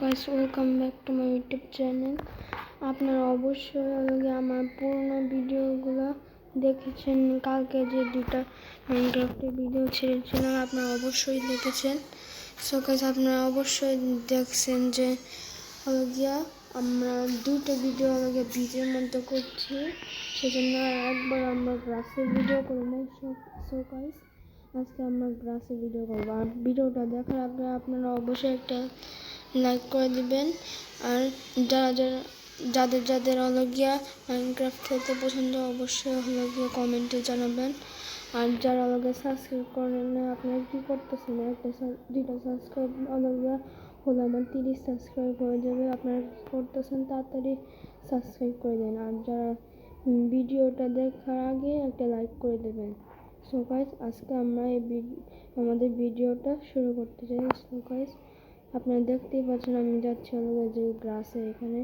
Guys welcome back to my YouTube channel আপনারা অবশ্যই আগে আমার পুরনো ভিডিওগুলো দেখেছেন, কালকে যে দুটা মাইনক্রাফটের ভিডিও ছেড়েছিলাম, আপনারা অবশ্যই দেখেছেন। সো গাইস আপনারা অবশ্যই দেখছেন যে গিয়া আমরা দুটো ভিডিও আগে ভিডিওর মধ্যে করছি। সেজন্য একবার আমরা গ্রাসের ভিডিও করি নাই। সো গাইস আজকে আমরা গ্রাসের ভিডিও করব। আর ভিডিওটা দেখার আগে আপনারা অবশ্যই একটা লাইক করে দিবেন। আর যারা যারা, যাদের যাদের হলো গিয়া খেলতে পছন্দ, অবশ্যই হলো গিয়া কমেন্টে জানাবেন। আর যারা হলো সাবস্ক্রাইব করেন না, আপনারা কী করতেছেন? একটা দুইটা সাবস্ক্রাইব গিয়া হলো আমার তিরিশ সাবস্ক্রাইব হয়ে যাবে। আপনারা কী করতেছেন? তাড়াতাড়ি সাবস্ক্রাইব করে দেন। আর যারা ভিডিওটা দেখার আগে একটা লাইক করে দেবেন। সো গাইস আজকে আমরা এই আমাদের ভিডিওটা শুরু করতে চাই। সো গাইস আপনারা দেখতেই পাচ্ছেন, আমি যাচ্ছি আলাদা যে গ্রাসে এখানে।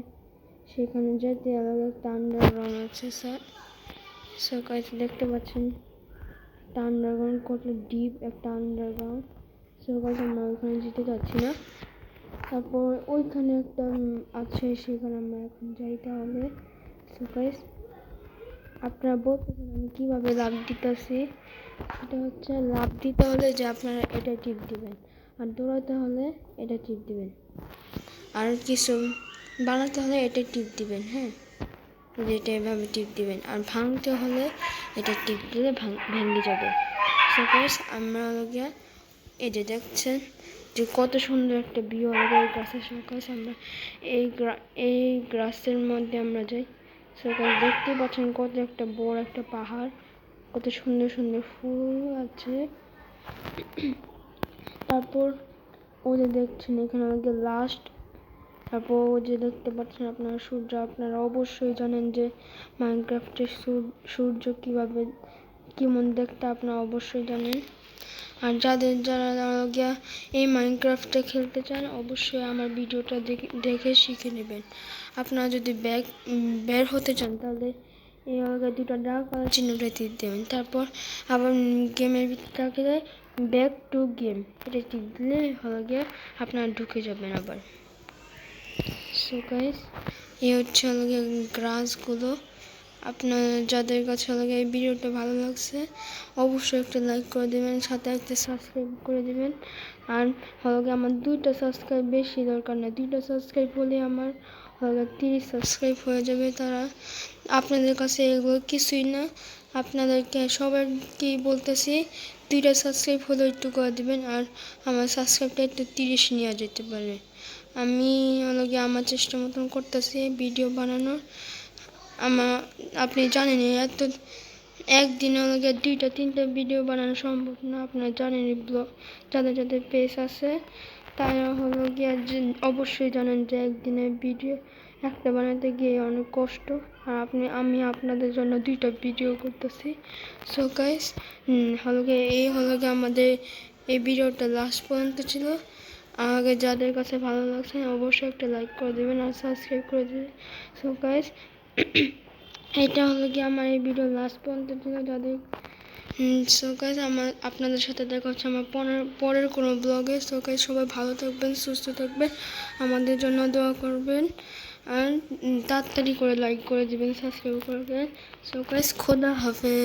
সেখানে যেতে আলাদা একটা আন্ডারগ্রাউন্ড আছে স্যার সো গাইস দেখতে পাচ্ছেন একটা আন্ডারগ্রাউন্ড কত ডিপ একটা আন্ডারগ্রাউন্ড সো গাইস আমরা ওখানে যেতে যাচ্ছি না। তারপর ওইখানে একটা আছে, সেখানে আমরা এখন যাই তাহলে। সো আপনারা বলতেছেন আমি কীভাবে লাভ দিতেছি। সেটা হচ্ছে লাভ দিতে হলে যে আপনারা এটা টিপ দিবেন। আর দৌড়াতে হলে এটা টিপ দিবেন। আর কিছু বানাতে হলে এটা টিপ দিবেন হ্যাঁ? এটা এভাবে টিপ দিবেন। আর ভাঙতে হলে এটা টিপ দিলে ভাঙ যাবে। সাপোজ আমরা হলো এই যে দেখছেন যে কত সুন্দর একটা ভিউ আমাদের এই গাছের সকাশ আমরা এই গ্রা এই গ্রাসের মধ্যে আমরা যাই। সকাল দেখতে পাচ্ছেন কত একটা বড় একটা পাহাড়, কত সুন্দর সুন্দর ফুল আছে। তারপর ওই যে দেখছেন এখানে আমাদের লাস্ট তারপর ওই যে দেখতে পাচ্ছেন আপনারা সূর্য, আপনারা অবশ্যই জানেন যে মাইনক্রাফটের সূর্য কীভাবে কেমন দেখতে আপনারা অবশ্যই জানেন। আর যাদের যারা গিয়া এই মাইনক্রাফটে খেলতে চান, অবশ্যই আমার ভিডিওটা দেখে দেখে শিখে নেবেন। আপনারা যদি ব্যাগ বের হতে চান, তাহলে এই আগে দুটো ডাক আর চিহ্নটা টিপ দেবেন। তারপর আবার গেমের ভিতরে ব্যাক টু গেম এটা টিপ দিলে হলো গিয়ে আপনারা ঢুকে যাবেন আবার। সো গাইস এই হচ্ছে হলো গিয়ে গ্রাসগুলো আপনার যাদের কাছে হলো গিয়ে এই ভিডিওটা ভালো লাগছে, অবশ্যই একটা লাইক করে দেবেন, সাথে একটা সাবস্ক্রাইব করে দেবেন। আর হলো গিয়ে আমার দুইটা সাবস্ক্রাইব বেশি দরকার না দুইটা সাবস্ক্রাইব হলে আমার হলো গিয়ে তিরিশ সাবস্ক্রাইব হয়ে যাবে তারা। আপনাদের কাছে এগুলো কিছুই না। আপনাদেরকে সবাইকে বলতেছি, দুইটা সাবস্ক্রাইব হলে একটু করে দেবেন, আর আমার সাবস্ক্রাইবটা একটু তিরিশ নেওয়া যেতে পারে। আমি হলো গিয়ে আমার চেষ্টা মতন করতেছি ভিডিও বানানোর। আমার আপনি জানেন এত, একদিনে গিয়ে দুইটা, তিনটা ভিডিও বানানো সম্ভব না। আপনারা জানেন ব্লগ যাদের যাদের পেজ আছে, তারা হলো গিয়ে অবশ্যই জানেন যে একদিনে ভিডিও একটা বানাতে গিয়ে অনেক কষ্ট। আর আপনি, আমি আপনাদের জন্য দুইটা ভিডিও করতেছি। সো গাইস হলো গিয়ে, এই হলো গিয়ে আমাদের এই ভিডিওটা লাস্ট পর্যন্ত ছিল। আগে যাদের কাছে ভালো লাগছে, অবশ্যই একটা লাইক করে দেবেন আর সাবস্ক্রাইব করে দেবেন। সো গাইস এটা হলো কি আমার এই ভিডিও লাস্ট পর্যন্ত ছিল যাদের সোকাজ আমার আপনাদের সাথে দেখা হচ্ছে আমার পরের পরের কোনো ব্লগে সোকাজ সবাই ভালো থাকবেন, সুস্থ থাকবেন, আমাদের জন্য দোয়া করবেন, আর তাড়াতাড়ি করে লাইক করে দেবেন সাবস্ক্রাইব করবেন। সোকাজ খোদা হাফেজ।